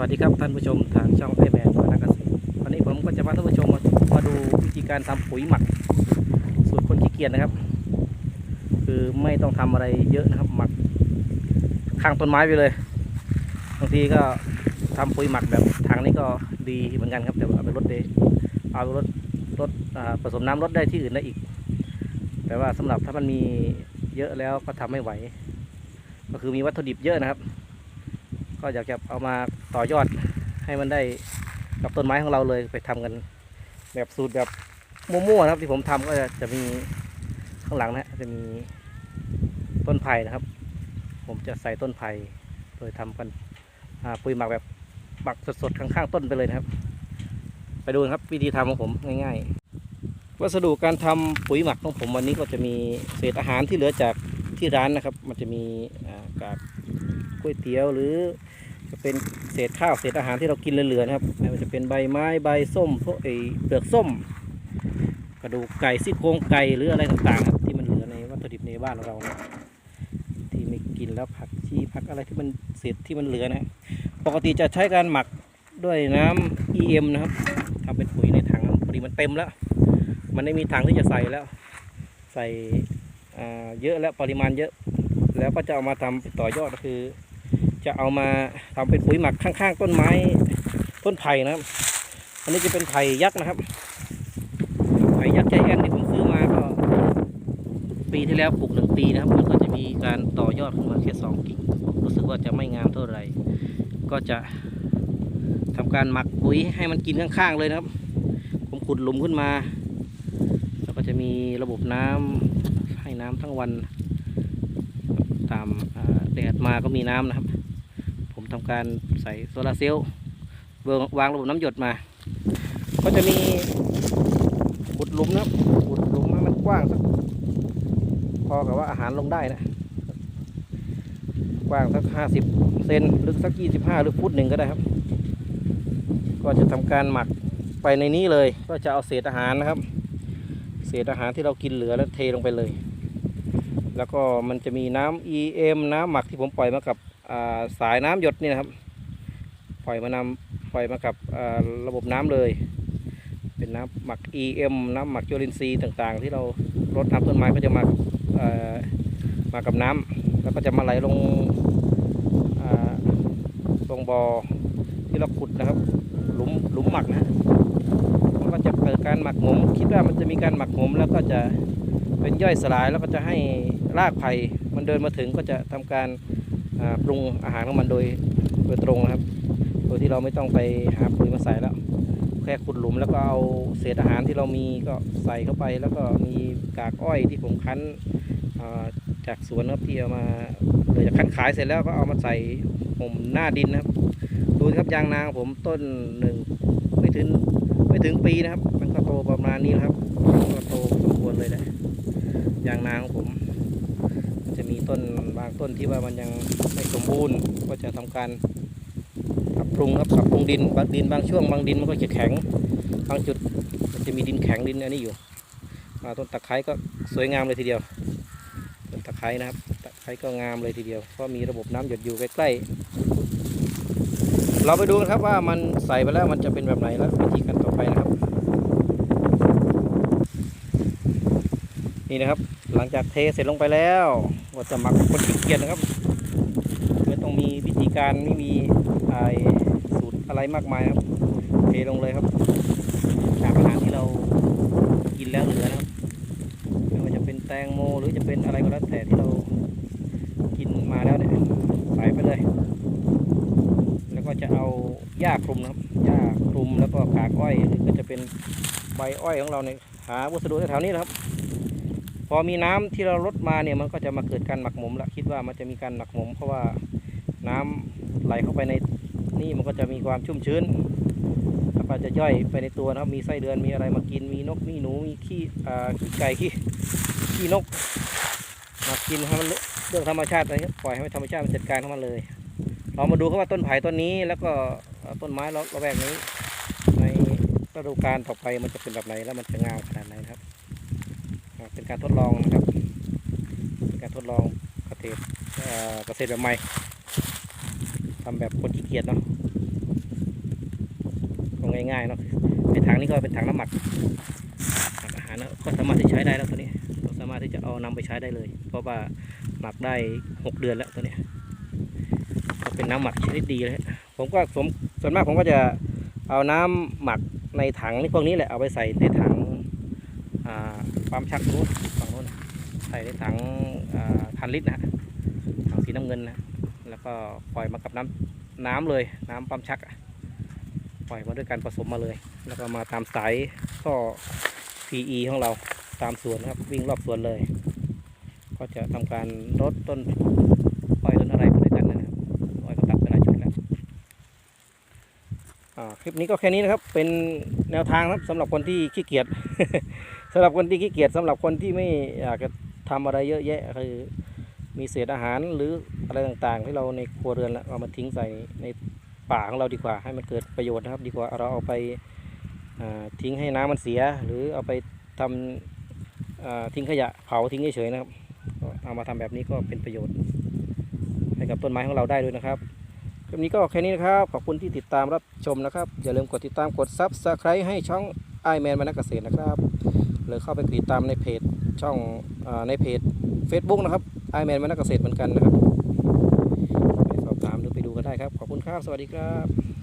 วัสดีครับท่านผู้ชมทางช่องไอแมนนักเกษตรวันนี้ผมก็จะพาท่านผู้ชมมามาดูวิธีการทำปุ๋ยหมัก สูตรคนขี้เกียจนะครับ คือไม่ต้องทำอะไรเยอะนะครับหมักข้างต้นไม้ไปเลยบางทีก็ทำปุ๋ยหมักแบบทางนี้ก็ดีเหมือนกันครับแต่เอาไปลดเดเอาไปลดลดผสมน้ำลดได้ที่อื่นได้อีก แต่ว่าสำหรับถ้ามันมีเยอะแล้วก็ทำไม่ไหว ก็คือมีวัตถุดิบเยอะนะครับ ก็อยากจะเอามา ต่อยอดให้มันได้กับต้นไม้ของเราเลยไปทำกัน แบบสูตรแบบมั่วๆนะครับ ที่ผมทำก็จะจะมีข้างหลังนะจะมีต้นไผ่นะครับ ผมจะใส่ต้นไผ่โดยทำกันปุ๋ยหมักแบบหมักสดๆข้างๆต้นไปเลยนะครับ ไปดูนะครับวิธีทำของผมง่ายๆ วัสดุการทำปุ๋ยหมักของผมวันนี้ก็จะมีเศษอาหารที่เหลือจากที่ร้านนะครับ มันจะมีอ่ากากก๋วยเตี๋ยวหรือ จะเป็นเศษข้าวเศษอาหารที่เรากินเหลือๆนะครับไม่ว่าจะเป็นใบไม้ใบส้มพวกไอเปลือกส้ม กระดูกไก่ซี่โครงไก่หรืออะไรต่างๆครับที่มันเหลือในวัตถุดิบในบ้านเรานะที่ไม่กินแล้วผักชีผักอะไรที่มันเศษที่มันเหลือนะ ปกติจะใช้การหมักด้วยน้ำ EM นะครับทำเป็นปุ๋ยในถังพอดีมันเต็มแล้ว มันไม่มีถังที่จะใส่แล้ว ใส่เยอะแล้วปริมาณเยอะ แล้วก็จะเอามาทำต่อยอดก็คือ จะเอามาทำเป็นปุ๋ยหมักข้างๆ ต้นไม้ต้นไผ่นะครับ อันนี้จะเป็นไผ่ยักษ์นะครับ ไผ่ยักษ์ใจแอนที่ผมซื้อมาก็ ปีที่แล้วปลูกหนึ่งปีนะครับ มันก็จะมีการต่อยอดขึ้นมาแค่สองกิ่งรู้สึกว่าจะไม่งามเท่าไหร่ ก็จะทำการหมักปุ๋ยให้มันกินข้างๆเลยนะครับ ผมขุดหลุมขึ้นมา แล้วก็จะมีระบบน้ำให้น้ำทั้งวัน ตามแดดมาก็มีน้ำนะครับ ทำการใส่โซลาร์เซลล์เบิงวางระบบน้ำหยดมา ก็จะมีขุดหลุมนะครับขุดหลุมให้มันกว้างสักพอกับว่าอาหารลงได้นะ กว้างสักห้าสิบเซนลึกสักยี่สิบห้าหรือฟุตหนึ่งก็ได้ครับ ก็จะทำการหมักไปในนี้เลย ก็จะเอาเศษอาหารนะครับ เศษอาหารที่เรากินเหลือแล้วเทลงไปเลย แล้วก็มันจะมีน้ำ EM น้ำหมักที่ผมปล่อยมากับ สายน้ำหยดนี่นะครับ ปล่อยมานำปล่อยมากับระบบน้ำเลย เป็นน้ำหมัก EM น้ำหมักจุลินทรีย์ต่างๆ ที่เรารดน้ำต้นไม้ก็จะมามากับน้ำแล้วก็จะมาไหลลงอ่าลงบ่อที่เราขุดนะครับ หลุมหลุมหมักนะมันก็จะเกิดการหมักหมมคิดว่ามันจะมีการหมักหมมแล้วก็จะเป็นย่อยสลายแล้วก็จะให้รากไผ่มันเดินมาถึงก็จะทำการ ปรุงอาหารของมันโดยโดยตรงนะครับ โดยที่เราไม่ต้องไปหาปุ๋ยมาใส่แล้ว แค่ขุดหลุมแล้วก็เอาเศษอาหารที่เรามีก็ใส่เข้าไป แล้วก็มีกากอ้อยที่ผมคั้นจากสวนครับที่เอามาเหลือจากคั้นขายเสร็จแล้วก็เอามาใส่ห่มหน้าดินนะครับ ดูครับยางนาของผมต้นหนึ่งไม่ถึงไม่ถึงปีนะครับ มันก็โตประมาณนี้นะครับก็โตสมควรเลยแหละยางนาของผม ต้นบางต้นที่ว่ามันยังไม่สมบูรณ์ ก็จะทำการปรับปรุงครับปรับปรุงดินบางดินบางช่วงบางดินมันก็จะแข็ง บางจุดมันจะมีดินแข็งดินอันนี้อยู่อ่าต้นตะไคร้ก็สวยงามเลยทีเดียวต้นตะไคร้นะครับตะไคร้ก็งามเลยทีเดียวเพราะมีระบบน้ำหยดอยู่ใกล้ๆเราไปดูกันครับว่ามันใส่ไปแล้วมันจะเป็นแบบไหนแล้ววิธีการต่อไป นี่นะครับ หลังจากเทเสร็จลงไปแล้วก็จะหมักคนขี้เกียจนะครับ ไม่ต้องมีวิธีการไม่มีไอสูตรอะไรมากมายครับ เทลงเลยครับ จากอาหารที่เรากินแล้วเหลือนะครับไม่ว่าจะเป็นแตงโมหรือจะเป็นอะไรก็แล้วแต่ที่เรากินมาแล้วเนี่ยใส่ไปเลย แล้วก็จะเอาหญ้าคลุมนะครับหญ้าคลุมแล้วก็กากอ้อยหรือก็จะเป็นใบอ้อยของเราเนี่ยหาวัสดุแถวๆนี้นะครับ พอมีน้ำที่เราลดมาเนี่ยมันก็จะมาเกิดการหมักหมมละคิดว่ามันจะมีการหมักหมม เพราะว่าน้ำไหลเข้าไปในนี่มันก็จะมีความชุ่มชื้นแล้วก็จะย่อยไปในตัวนะครับมีไส้เดือนมีอะไรมากินมีนกมีหนูมีขี้ขี้ไก่ขี้ขี้นกมากินให้มันเรื่องธรรมชาติเลยปล่อยให้ธรรมชาติมันจัดการของมันเลยเรามาดูครับว่าต้นไผ่ต้นนี้แล้วก็ต้นไม้ระระแวกนี้ ในฤดูกาลต่อไปมันจะเป็นแบบไหนแล้วมันจะงามขนาดไหน เป็นการทดลองนะครับเป็นการทดลองเกษตรเอ่อเกษตรแบบใหม่ทำแบบคนขี้เกียจเนาะง่ายๆเนาะในถังนี้ก็เป็นถังน้ำหมักหมักอาหารก็สามารถที่ใช้ได้แล้วตัวนี้เราสามารถที่จะเอานำไปใช้ได้เลย เพราะว่าหมักได้หกเดือนแล้วตัวนี้ก็เป็นน้ำหมักชนิดดีเลยผมก็สมส่วนมากผมก็จะเอาน้ำหมักในถังนี่พวกนี้แหละเอาไปใส่ในถัง ปั๊มชักนู้นฝั่งนู้นใส่ในถังพันลิตรนะฮะถังสีน้ำเงินนะแล้วก็ปล่อยมากับน้ำน้ำเลยน้ำปั๊มชักอะปล่อยมาด้วยการผสมมาเลย แล้วก็มาตามสายท่อ PE ของเราตามสวนนะครับวิ่งรอบสวนเลย ก็จะทำการรดต้นอ้อยต้นอะไรไปด้วยกันนะครับอ้อยก็ตัดไปหลายจุดแล้วอ่า คลิปนี้ก็แค่นี้นะครับ เป็นแนวทางครับสำหรับคนที่ขี้เกียจสำหรับคนที่ขี้เกียจสำหรับคนที่ไม่อยากจะทำอะไรเยอะแยะคือมีเศษอาหารหรืออะไรต่างๆ ที่เราในครัวเรือนแล้วเอามาทิ้งใส่ในป่าของเราดีกว่า ให้มันเกิดประโยชน์นะครับ ดีกว่าเราเอาไปทิ้งให้น้ำมันเสีย หรือเอาไปทำอ่าทิ้งขยะเผาทิ้งเฉยๆนะครับเอามาทำแบบนี้ก็เป็นประโยชน์ให้กับต้นไม้ของเราได้ด้วยนะครับ คลิปนี้ก็แค่นี้นะครับ ขอบคุณที่ติดตามรับชมนะครับ อย่าลืมกดติดตามกดซับสไครต์ให้ช่องไอแมนมานักเกษตรนะครับ หรือเข้าไปติดตามในเพจช่องอในเพจ Facebook นะครับไอแมนมานักเกษตรเหมือนกันนะครับ ไปสอบถามหรือไปดูกันได้ครับ ขอบคุณครับ สวัสดีครับ